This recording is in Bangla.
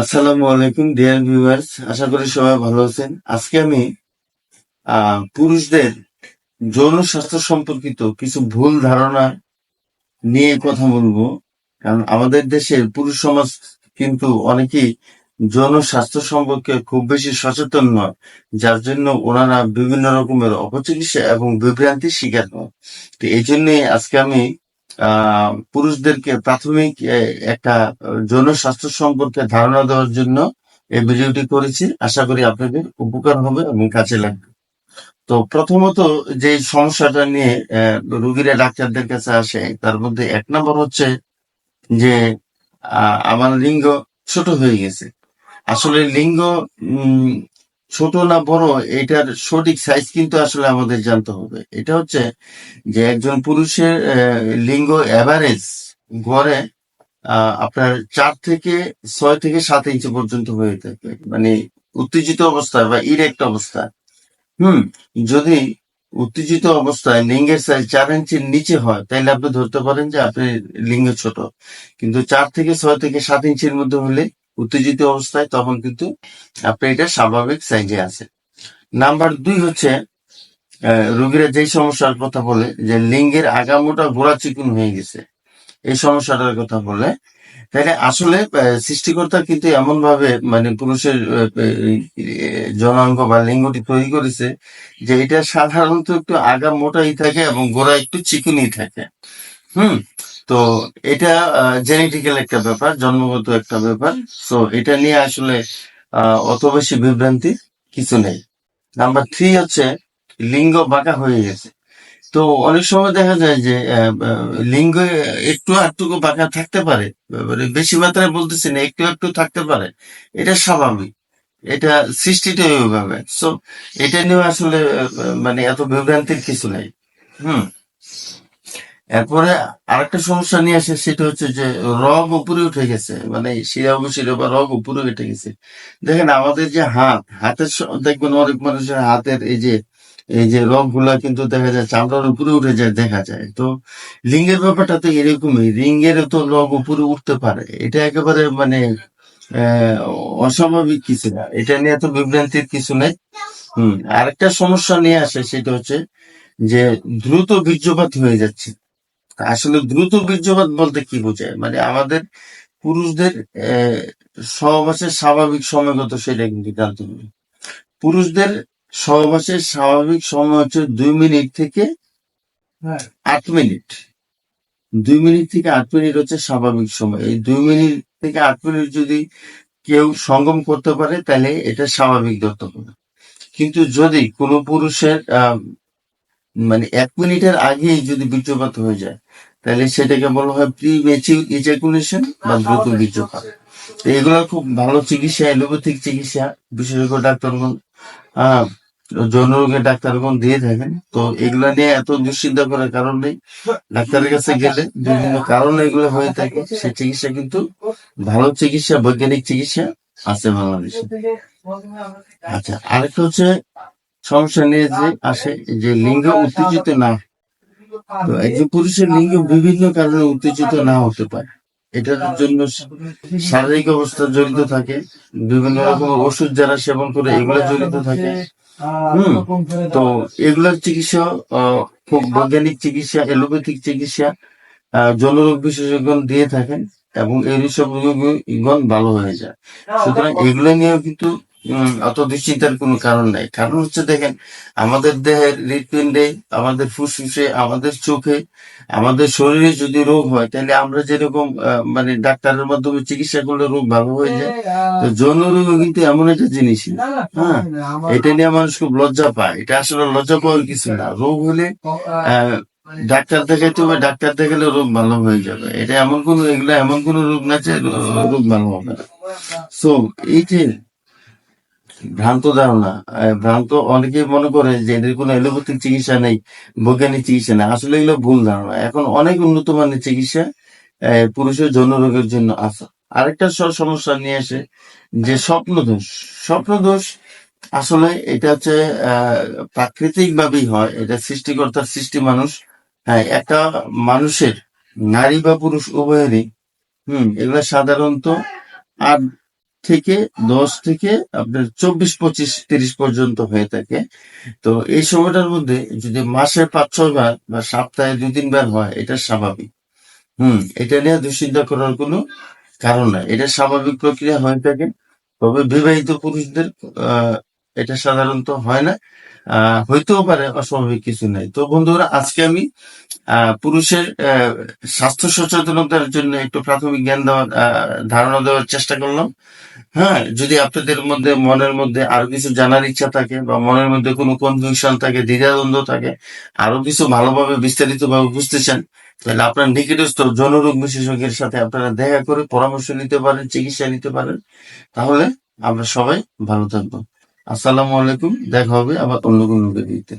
আসসালামু আলাইকুম ডিয়ার ভিউয়ার্স আশা করি সবাই ভালো আছেন। আজকে আমি পুরুষদের যৌন স্বাস্থ্য সম্পর্কিত কিছু ভুল ধারণা নিয়ে কথা বলব। কারণ আমাদের দেশের পুরুষ সমাজ কিন্তু অনেকেই যৌন স্বাস্থ্য সম্পর্কে খুব বেশি সচেতন নয়, যার জন্য ওনারা বিভিন্ন রকমের অপচিকিৎসা এবং বিভ্রান্তির শিকার হয় তো এই জন্যই আজকে আমি পুরুষদেরকে প্রাথমিক একটা, যৌন স্বাস্থ্য সম্পর্কে ধারণা দেওয়ার জন্য এই ভিডিওটি করেছি। আশা করি আপনাদের উপকার হবে এবং কাজে লাগবে। তো প্রথমত যে সমস্যাটা নিয়ে রোগীরা ডাক্তারদের কাছে আসে, তার মধ্যে এক নম্বর হচ্ছে যে আমার লিঙ্গ ছোট হয়ে গেছে। আসলে লিঙ্গ ছোট না বড়, এটার সঠিক সাইজ কিন্তু আসলে আমাদের জানতে হবে। এটা হচ্ছে যে একজন পুরুষের লিঙ্গ এভারেজ গড়ে আপনার চার থেকে ছয় থেকে সাত ইঞ্চি পর্যন্ত হয়ে থাকে। মানে উত্তেজিত অবস্থায় বা ইরেক্ট অবস্থায়। হুম, যদি উত্তেজিত অবস্থায় লিঙ্গের সাইজ চার ইঞ্চির নিচে হয় তাহলে আপনি ধরতে পারেন যে আপনি লিঙ্গ ছোট। কিন্তু চার থেকে ছয় থেকে সাত ইঞ্চির মধ্যে হলে উত্তেজিত অবস্থায় তখন কিন্তু আপনি এটা স্বাভাবিক সাইজে আছে। নাম্বার দুই হচ্ছে রোগীরা যেই সমস্যার কথা বলে যে লিঙ্গের আগামোটা গোড়া চিকুন হয়ে গেছে, এই সমস্যাটার কথা বলে, তাহলে আসলে সৃষ্টিকর্তা কিন্তু এমন ভাবে মানে পুরুষের জনাঙ্গ বা লিঙ্গটি তৈরি করেছে যে এটা সাধারণত একটু আগা মোটাই থাকে এবং গোড়া একটু চিকুনই থাকে। হুম, তো এটা জেনেটিক্যাল একটা ব্যাপার, জন্মগত একটা ব্যাপার। তো এটা নিয়ে আসলে অত বেশি বিভ্রান্তি কিছু নেই। নাম্বার থ্রি হচ্ছে, লিঙ্গ বাঁকা হয়ে গেছে। তো অনেক সময় দেখা যায় যে লিঙ্গ একটু আটটুকু বাঁকা থাকতে পারে। মানে বেশি মাত্রায় বলতেছি না, একটু একটু থাকতে পারে। এটা স্বাভাবিক। এটা সৃষ্টিটাই ওইভাবে। সো এটা নিয়ে আসলে মানে এত বিভ্রান্তির কিছু নাই। হুম। এরপরে আরেকটা সমস্যা নিয়ে আসে, সেটা হচ্ছে যে রগ উপরে উঠে গেছে মানে শিরা বা রগ উপরে উঠে গেছে। দেখেন আমাদের যে হাত, হাতের দেখবেন অনেক মানুষের হাতের এই যে এই যে রগগুলা কিন্তু দেখা যায় চামড়ার উপরে উঠে যায়, দেখা যায়। তো লিঙ্গের ব্যাপারটা তো এরকমই লিঙ্গের তো রগ উপরে উঠতে পারে। এটা একেবারে মানে অস্বাভাবিক কিছু না। এটা নিয়ে তো বিভ্রান্তির কিছু নেই। হম, আরেকটা সমস্যা নিয়ে আসে, সেটা হচ্ছে যে দ্রুত বীর্যপাত হয়ে যাচ্ছে। আসলে দ্রুত বীর্যপাত বলতে কি বোঝায়? মানে আমাদের পুরুষদের সহবাসের স্বাভাবিক সময় কত সেটা কিন্তু জানতে হবে পুরুষদের সহবাসের স্বাভাবিক সময় হচ্ছে দুই মিনিট থেকে আট মিনিট। দুই মিনিট থেকে আট মিনিট হচ্ছে স্বাভাবিক সময়। এই দুই মিনিট থেকে আট মিনিট যদি কেউ সঙ্গম করতে পারে তাহলে এটা স্বাভাবিক ধরতে হবে কিন্তু যদি কোনো পুরুষের আহ, মানে এক মিনিটের আগেই যদি বীর্যপাত হয়ে যায় তাহলে সেটাকে বলা হয় প্রি ম্যাচিউর ইজাকুলেশন বা দ্রুত বীর্যপাত। এগুলো খুব ভালো চিকিৎসা এলোপ্যাথিক চিকিৎসা। বিশেষজ্ঞ ডাক্তারগণ আহ যৌন রোগের ডাক্তারগণ দিয়ে থাকেন। তো এগুলা নিয়ে এত দুশ্চিন্তা করার কারণ নেই। ডাক্তারের কাছে গেলে বিভিন্ন কারণে এগুলো হয়ে থাকে। সে চিকিৎসা কিন্তু ভালো চিকিৎসা বৈজ্ঞানিক চিকিৎসা আছে বাংলাদেশে। আচ্ছা আরেকটা হচ্ছে সমস্যা নিয়ে যে আসে যে লিঙ্গ উত্তেজিত না তো একজন পুরুষের লিঙ্গ বিভিন্ন কারণে উত্তেজিত না হতে পারে। এটার জন্য শারীরিক অবস্থা জড়িত থাকে বিভিন্ন রকম ওষুধ যারা সেবন করে এগুলো জড়িত থাকে। হুম তো এগুলোর চিকিৎসা খুব বৈজ্ঞানিক চিকিৎসা এলোপ্যাথিক চিকিৎসা আহ, জনরোগ বিশেষজ্ঞ দিয়ে থাকেন এবং এই সব রোগীগণ ভালো হয়ে যায়। সুতরাং এগুলো নিয়েও কিন্তু অত দুশ্চিন্তার কোনো কারণ নাই। কারণ হচ্ছে দেখেন আমাদের দেহের হৃৎপিণ্ডে আমাদের ফুসফুসে আমাদের চোখে আমাদের শরীরে যদি রোগ হয় তাহলে আমরা যেরকম মানে ডাক্তারের মাধ্যমে চিকিৎসা করলে রোগ ভালো হয়ে যায়। তো যৌন রোগও কিন্তু এমন একটা জিনিস। হ্যাঁ এটা নিয়ে মানুষ খুব লজ্জা পায়। এটা আসলে লজ্জা পাওয়ার কিছু না। রোগ হলে আহ, ডাক্তার দেখাইতে হবে ডাক্তার দেখালে রোগ ভালো হয়ে যাবে। এটা এমন কোন এগুলো এমন কোন রোগ না যে রোগ ভালো হবে না। সো এই যে ভ্রান্ত ধারণা ভ্রান্ত অনেকেই মনে করে যে এদের কোনো এলোপ্যাথিক চিকিৎসা নেই, বৈজ্ঞানিক চিকিৎসা নেই। আসলে এগুলো ভুল ধারণা। এখন অনেক উন্নত মানের চিকিৎসা পুরুষের যৌন রোগের জন্য আছে। আরেকটা সমস্যা নিয়ে আসে যে স্বপ্ন দোষ স্বপ্ন দোষ আসলে এটা হচ্ছে প্রাকৃতিক ভাবেই হয়। এটা সৃষ্টিকর্তার সৃষ্টি মানুষ। হ্যাঁ একটা মানুষের নারী বা পুরুষ উভয়েরই, হুম, এগুলো সাধারণত আট থেকে দশ থেকে আপনার চব্বিশ, পঁচিশ, তিরিশ পর্যন্ত হয়ে থাকে। তো এই সময়টার মধ্যে যদি মাসে পাঁচ, ছয় বার বা সপ্তাহে দুই তিনবার হয়, এটা স্বাভাবিক। হুম, এটা নিয়ে দুশ্চিন্তা করার কোনো কারণ নাই। এটা স্বাভাবিক প্রক্রিয়া হয়ে থাকে। তবে বিবাহিত পুরুষদের এটা সাধারণত হয় না। হইতেও পারে, অস্বাভাবিক কিছু নাই। তো বন্ধুরা, আজকে আমি পুরুষের স্বাস্থ্য সচেতনতার জন্য একটু প্রাথমিক জ্ঞান দেওয়ার ধারণা দেওয়ার চেষ্টা করলাম। হ্যাঁ যদি আপনাদের মধ্যে, মনের মধ্যে আরও কিছু জানার ইচ্ছা থাকে বা মনের মধ্যে কোনো কনফিউশন থাকে, দ্বিধাদ্বন্দ্ব থাকে, আরও কিছু ভালোভাবে বিস্তারিত ভাবে বুঝতে চান, তাহলে আপনার নিকটস্থ জনরোগ বিশেষজ্ঞের সাথে আপনারা দেখা করে পরামর্শ নিতে পারেন, চিকিৎসা নিতে পারেন। তাহলে আমরা সবাই ভালো থাকব। আসসালামু আলাইকুম দেখা হবে আবার অন্য কোনো ভিডিওতে